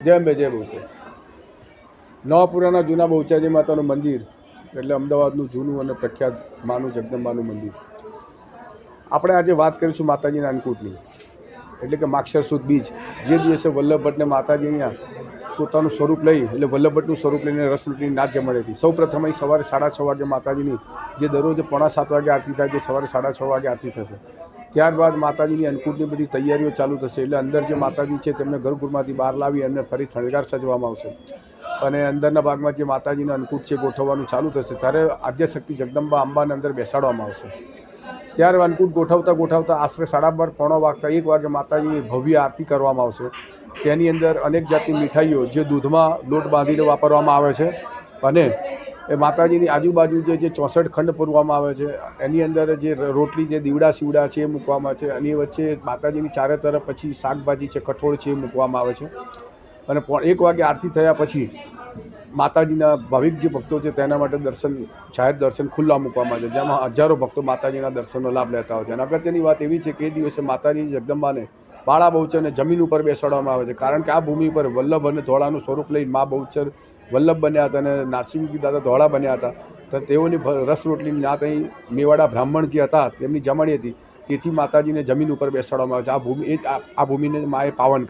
જય બે જય બહુચર નવાપુરાના જૂના બહુચરાજી માતાનું મંદિર, એટલે અમદાવાદનું જૂનું અને પ્રખ્યાત માનું જગદંબાનું મંદિર. આપણે આજે વાત કરીશું માતાજીના અન્નકૂટની એટલે કે માક્ષર સુદ બીજ. જે દિવસે વલ્લભ ભટ્ટને માતાજી અહીંયા પોતાનું સ્વરૂપ લઈ, એટલે વલ્લભ ભટ્ટનું સ્વરૂપ લઈને રસ લૂંટીની નાચ જમાડી હતી. સૌ પ્રથમ અહીં સવારે સાડા છ વાગે માતાજીની જે દરરોજ પોણા સાત વાગે આરતી થાય છે સવારે સાડા છ વાગે આરતી થશે. ત્યારબાદ માતાજીની અન્નકૂટની બધી તૈયારીઓ ચાલુ થશે એટલે અંદર જે માતાજી છે તેમને ઘરગુરમાંથી બહાર લાવી અને ફરી શણગાર સજવામાં આવશે. અને અંદરના ભાગમાં જે માતાજીનું અન્નકૂટ છે ગોઠવવાનું ચાલુ થશે. ત્યારે આદ્યશક્તિ જગદંબા અંબાને અંદર બેસાડવામાં આવશે. ત્યારે અન્નકૂટ ગોઠવતા ગોઠવતા આશરે સાડા બાર, પોણો વાગતા એક વાગે માતાજીની ભવ્ય આરતી કરવામાં આવશે. તેની અંદર અનેક જાતની મીઠાઈઓ, જે દૂધમાં લોટ બાંધીને વાપરવામાં આવે છે. અને એ માતાજીની આજુબાજુ જે જે ચોસઠ ખંડ પૂરવામાં આવે છે, એની અંદર જે રોટલી જે દીવડા સીવડા છે એ મૂકવામાં છે એની વચ્ચે માતાજીની ચારે તરફ પછી શાકભાજી છે, કઠોળ છે એ મૂકવામાં આવે છે. અને એક વાગે આરતી થયા પછી માતાજીના ભાવિક જે ભક્તો છે તેના માટે દર્શન, જાહેર દર્શન ખુલ્લા મૂકવામાં આવે છે, જેમાં હજારો ભક્તો માતાજીના દર્શનનો લાભ લેતા હોય છે. અને અગત્યની વાત એવી છે કે એ દિવસે માતાજી જગદંબાને બાળા બહુચરને જમીન ઉપર બેસાડવામાં આવે છે. કારણ કે આ ભૂમિ પર વલ્લભ અને ધોળાનું સ્વરૂપ લઈ મા બહુચર વલ્લભ બન્યા હતા અને નારસિંહજી દાદા ધોળા બન્યા હતા. તો તેઓની ભ- રસ રોટલીની નાત અહીં મેવાડા બ્રાહ્મણ જે હતા તેમની જમણી હતી, તેથી માતાજીને જમીન ઉપર બેસાડવામાં આવે છે. આ ભૂમિ એ આ ભૂમિને માએ પાવન કરી